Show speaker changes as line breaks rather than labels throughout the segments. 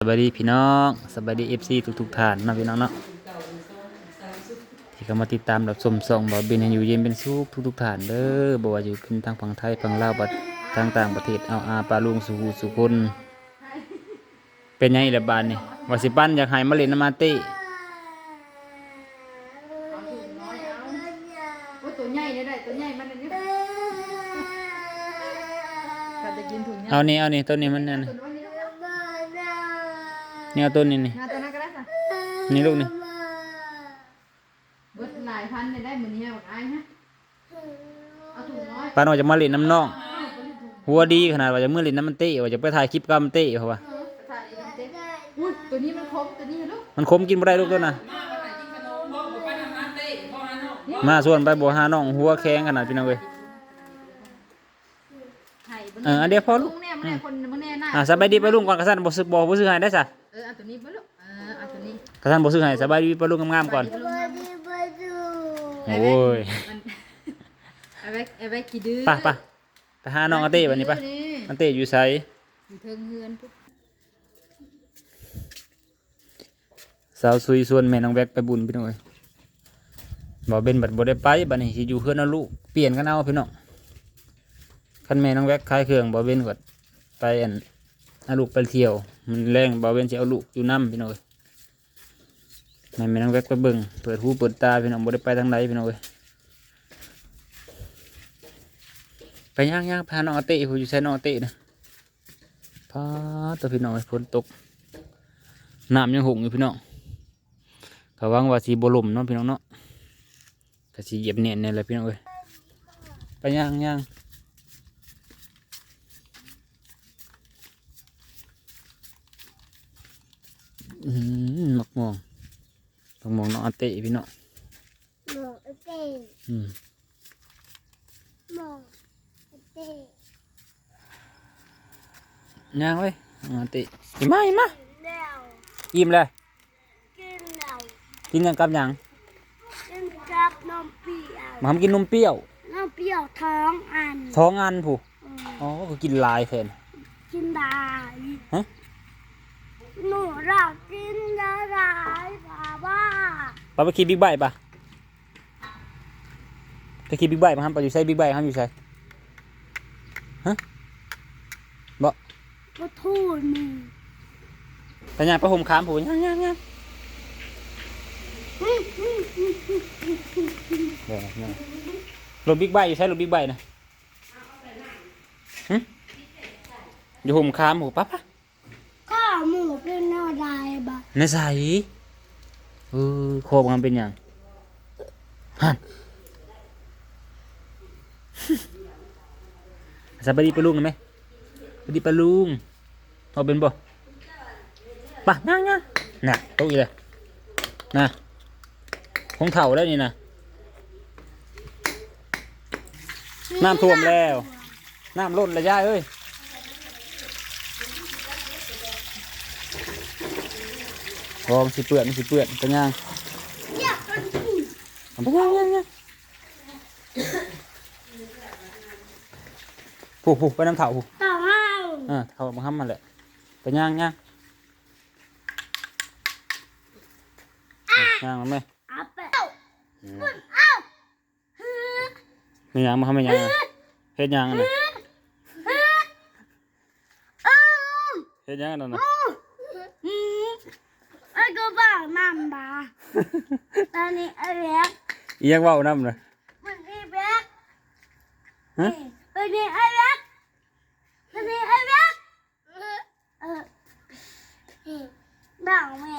สวัสดีพี่น้องสวัสดีเอฟซีทุกๆท่านเนาะพี่น้องเนาะที่เข้ามาติดตามรับชมส่องบอบินให้อยู่เย็นเป็นสุขทุกๆท่านเด้อบ่ว่าอยู่ขึ้นทางฝั่งไทยฝั่งลาวบัดทางต่างประเทศเอาอาปลาลุงสุขุสุคนเป็นไงล่ะบานนี่ว่าสิปั้นอยากให้มาเล่นน้ำมาเต้
โอ้ยตัวใหญ่เลยได้ตัวใหญ่มันอันนี้ถ้าจะกินถุงใหญ่
เอานี่เอานี่ต้นนี้มันนั่น
ตัว นี้ลูก
นี่เอาต้นนี้นี่
งานตัวนั้นก็ได้ค่ะ
นี่ลูกนี่
เบิดหลายพันเลยได้เหมือนนี้บอกไอ้ฮะเอาถุงน้อย
ปานว่าจะมาเล่นน้ำน้อง หัวดีขนาดว่าจะมื่อเล่นน้ำมันเต้ว่าจะไปถ่ายคลิปกับมันเต้เพราะว่า
เออถ่ายอีกเจ๊อุ้ยตัวนี้มันคมตัวนี้ลูก
มันคมกินบ่ได้ลูกตัวน่ะมาส่วนไปบัวหาน้องหัวแข็งขนาดพี่น้องเว้ย
ไข่
เอออันเดียวพอลูก
ลุงเนี่ยมันแน่คนมันแน่หน้า
อ่าสบายดีไปลุงก่อนกระสันบ่ซื้อบ่บ่ซื้อให้ได้ซะ
เออเอาตัวนี้ไปลูกเออเอาตัวนี้
กระสันบ่ซื้อให้สบายดีไปลุงงามๆก่อน
ไปลุงนะ
โอ้ย
มันเอาไว้เอาไว้กี่ดื้อ
ไปไปไปหาน้องอาเต้บัดนี้ไปอาเต้อยู่ไส
อยู่เทิงเฮือนปุ๊บ
สาวซุยส่วนแม่น้องแบกไปบุญพี่น้องเอ้ยบ่เป็นบัดบ่ได้ไปบัดนี้สิอยู่เฮือนเอาลูกเปลี่ยนกันเอาพี่น้องคันแม่น้องแบกขายเครื่องบ่เป็นก็ไปอัน เอาลูกไปเที่ยว มันแรงบ่เป็นสิเอาลูกอยู่นํพี่น้องเอ้ยแม่แม่น้องแบกไปเบิ่งเปิดหูเปิดตาพี่น้องบ่ได้ไปทางใดพี่น้องเอ้ยไปย่างย่างพาน้องเต้ผู้อยู่ใช้น้องเต้นะพาตัวพี่น้องฝนตกน้ำยังหงอยู่พี่น้องกะวังว่าสีบลมเนาะพี่น้องเนาะกะสีเหยียบเนียนเนี่ยแหละพี่น้องเอ้ยไปย่างย่าง หมักม่วงหมักม่วงน้องอาเต้พี่น้อง
หมอเต้
อืม
หมอเต้
ย่างไว้น้องอาเต้อีมาอีมา
แล้ว
อิ่มเลย
กินแล้ว
กินยังกับหยัง
กินกับนมเปรี้ยว
มาทำกินนมเปรี้ยว
นมเปรี้ยวท้องอัน
ท้องอันผู้
อืม
อ๋อก็กินหลายแทน
กินได้
ฮะ
หนูเรากินได้หลายป่าว่า
ปาไปขี่บิ๊กไบค์ปะไปขี่บิ๊กไบค์มาทำไปอยู่ใช้บิ๊กไบค์ทำอยู่ใช้ฮะบ่
ก็ทูดมึง
แต่ยังไปห่มขามผู้ยังยังยังเดี๋ยวนะรถบิ๊กไบค์อยู่ใช้รถบิ๊กไบค์นะหึอยู่ห่มขามผู้ปั๊บปะ
ข้าหมูเป็นอะไรบ้า
ในใสเออโคบมันเป็นหยังฮันสบายดีปะลุงเห็นไหมสบายดีปะลุงเอาเป็นบ่ปะย่างย่างน่ะโต๊ะอีเลยน่ะของเถ่าแล้วนี่นะน้ำท่วมแล้ว น้ำล้นแล้วย่าเอ้ย โอ้มันสิเปื้อนมันสิเปื้อนไปย่าง
อยากกิน
เอาไปย่างย่างย่างผู้ผู้ไปน้ำเถ่าผู้
ต่อห้าว
อ่าเขามาทำมันแหละไปย่างย่างอะย่างมันไหม
เอาไป
ไม่ย่างมาทำไม่ย่างอะเฮ็ดย่างอันน่ะเฮ็ดย่างอันนั้นน่ะ
อืม ไอ้ก็บ้านั่นบ้าตอนนี้ไอ้แบ๊ก
อีหยังเว้าน้ำน่ะ
มันไอ้แบ๊ก
ฮะ
ตอนนี้ไอ้แบ๊กตอนนี้ไอ้แบ๊กเออบ้าแม่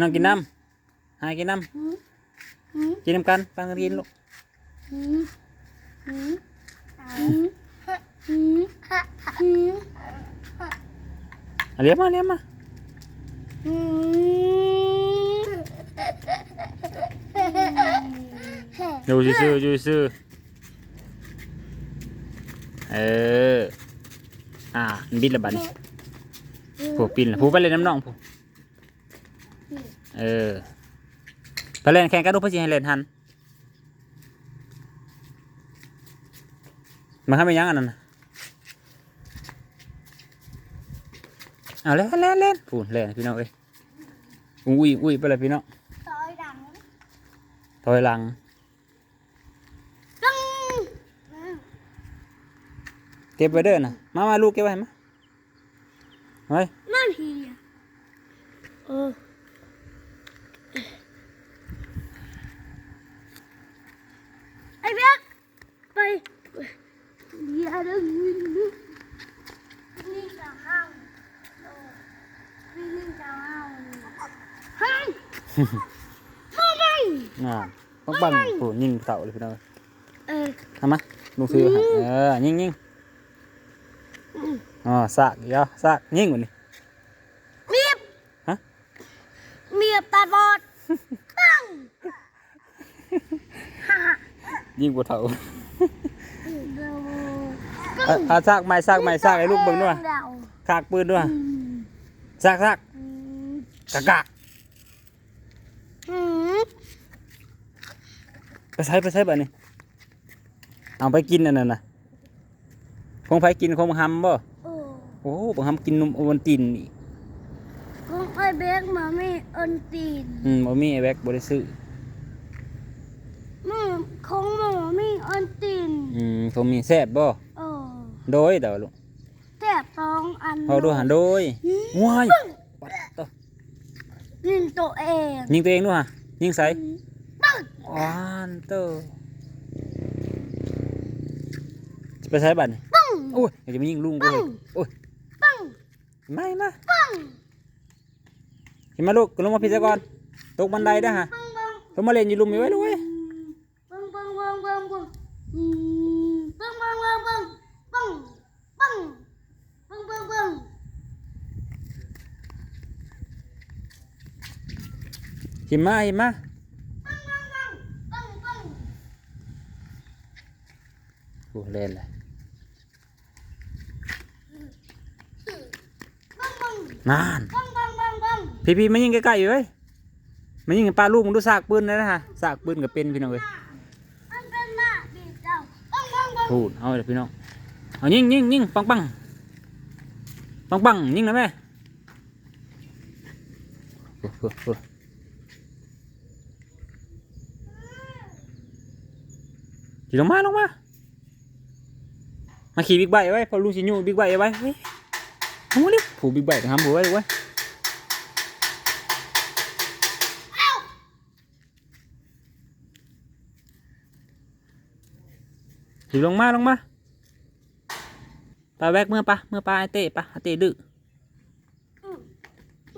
นั่งกินน้ำหากินน้
หืมหืมำ
กินน้ำกันปังกันกินลูก
หืมหืมหืมหืมหืม
เอาเลี้ยงมาเลี้ยงมา
หืม
อยู่ซื่อๆอยู่ซื่อเออ อ่ามันบินละบัดนี้ผูกปินละผูกไปเลยน้ำน้องผูกเออไปเล่นแข่งกันดูเพื่อสิให้เล่นทันมาทำไปยังอันนั้นน่ะ เอาเล่นเล่นเล่นพูนเล่นพี่น้องเอ้ยอุ้ยอุ้ยไปเลยพี่น้อง
ถอยหลัง
ถอยหลั
ง
เก็บไว้เด้อนะมามาลูกเก็บไว้มาไว้
นั่นทีอะเออไอ้เบ๊กไปอย่าดึงนี่จะห้างนี่นี่จะห้างห้างทำไม
อ่าปังปังพูนยิงเต่าเลยพี่น้องเอ้ย
เออ
ทำมาลูกซื้อให้เออยิงยิงอ๋อซากเดี๋ยวซากยิงกว่านี้
เมียบ
ฮะ
เมียบตาบอดปังฮ่าฮ่า
ยิงกว่าเต่า
เดี๋ยว
เอาเอาซากไม้ซากไม้ซากไอ้ลูกเบิ่งด้วย
เดี๋ยว
ขากปืนด้วยซากซาก
อืม
กะกะ
อืม
ไปใช้ไปใช้แบบนี้เอาไปกินอันนั้นนะคงไปกินคงหำบ่
โอ้
โอ้บังหำกินนมโอวัลตินนี่
คงไอ้เบกมาไม่เอินตีน
อืมบ่มีไอ้แบกบ่ได้ซื้อ
มึงคงมาไม่เอินตีน
อืมคงมีแซ่บบ่
โอ้
โดยเดี๋ยวลูก
แตบสองอัน
เอาดูหันโดยว้ายปัดต่อ
นินตัวเอง
ยิงตัวเองด้วยฮะยิงใส่
ปัง
วานเตอร์จะไปใช้บัตรนี่
ปัง
โอ้ยอยากจะมายิงลุงกูเลยโอ้ย
ปัง
ไม่มา
ปัง
เห็นมาลูกลงมาพิจก่อน ตกบันไดได้อฮะ
ปังปัง
ลงมาเล่นอยู่ลุมอยู่ไว้ลูกเว้ย
ปังปังปัง
เล่นเลย
ปังปัง
นาน
ปังปังปังปัง
พี่พี่มายิงใกล้ๆอยู่เว้ยมายิงปลาลูกมึงดูซากปืนเลยนะฮะซากปืนกับเป็นพี่น้องเว้ย
มันเป็นหน้าบีบเจ้าปังปังปัง
พูดเอาเลยพี่น้องเอายิงยิงยิงปังปังปังปังยิงนะแม่โอ้โหโอ้โหขี่ลงมาลงมา มาขี่บิ๊กไบค์ไว้พอลุงชิญูบิ๊กไบค์ไว้เฮ้ยโอ้ลิผูบิ๊กไบค์ทำผูไว้เลยเว้ยขี่ลงมาลงมาปลาแวกเมื่อปะเมื่อปลาไอเต้ปะไอเต้ดื้อ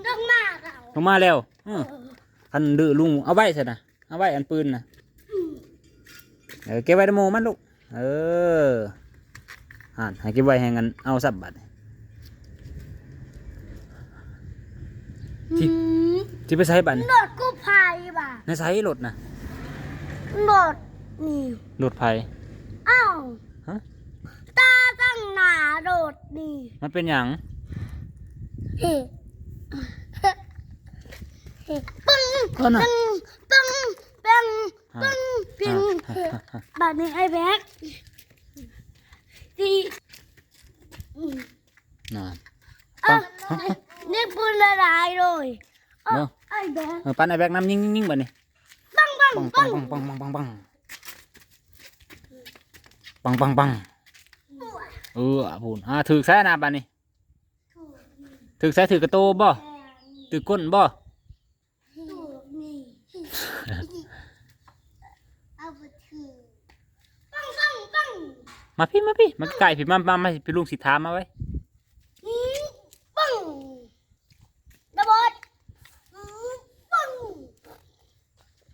เรื่องหน้าเรา
ลงมาแล้วอืมคันดื้อลุงเอาไว้ใช่นะเอาไว้อันปืนนะเออเก็บไว้ในโมมันลูกเออ อ่านให้เก็บไว้ให้งันเอาสับบัตรที่ที่ไปใช้บัตร
โดดกู้ภัยบ่ะ
ในใช้รถนะ
โดดนี่
รถไฟ
อ้าว
ฮะ
ตาตั้งหนาโดดนี่
มันเป็นอย่าง
เฮ้เฮ้ปึ้ง
ก็น่ะ
ปึ้งปึ้งปึ้งปึ้งปึ้งบัดนี้ไอ้แบ็ค
น่ะ
นี่ปืนละลายเลย
เนาะ
ไอ้แบ
งปั้นไอแบกน้ำยิ่งยิ่งๆๆบันี้
ปังปัง
ปังปังปังปังปังปังปังปังปังเออพูนอ่าถือแซ่นะบัดนี้ถือแซ่ถือกระโตบ่ถือก้นบ่ มาพี่มาพี่มาไก่พี่มามามาพี่ลุงสิทามมาไว้
อืมปังระเบิดอืมปัง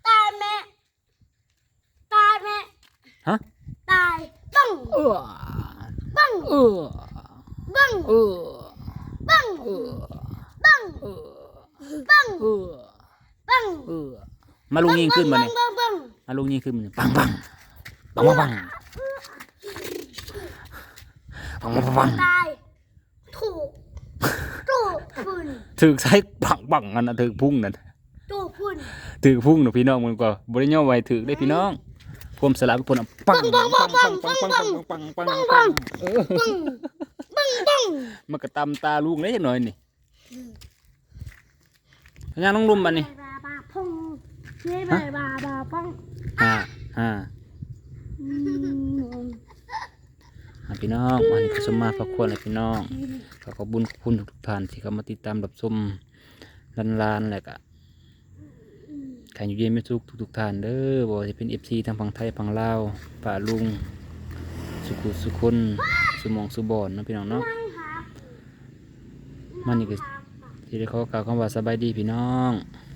ตายแม่ตายแม่
ฮะ
ตายปัง
เออ
ปัง
เออ
ปัง
เออ
ปัง
เออ
ปัง
เออ
ปัง
เออ
ปัง
เออมาลุงยิงขึ้นมาเนี่ย
ปังปัง
มาลุงยิงขึ้นมาเนี่ยปังปังปังปัง ปังปังปังปัง
ตาย ถูก ถูกฝุ่น
ถือใช้ปังปังอันน่ะถือพุ่งนั่น
ถูกฝุ่น
ถือพุ่งหนูพี่น้องมันก็บริโยไว้ถือได้พี่น้องพวมสลับกับพวกน่ะปังปังปังปังปังปังปังปังปังปังเออ
ปังปังปัง
มันก็ตำตาลุงได้จังหน่อยนี่พญาน้องลุมบัดนี้
บาบาพงเย่บาบาบาพง
อ่าอ่า
อืม
อ่า พี่น้องวันนี้ก็สมมาพักควรเลยพี่น้องขอขอบุญขอบคุณทุกท่านที่เข้ามาติดตามรับชมลันลานๆแหละก็ขายอยู่เย็นไม่ทุกทุกๆท่านเด้อบอกจะเป็นเอฟซีทางฝั่งไทยฝั่งลาวป่าลุง สุขุสุคนสุมองสุบอนนะพี่น้องเนาะมันนี่ก็ที่ได้ขอกล่าวคำว่าสบายดีพี่น้อง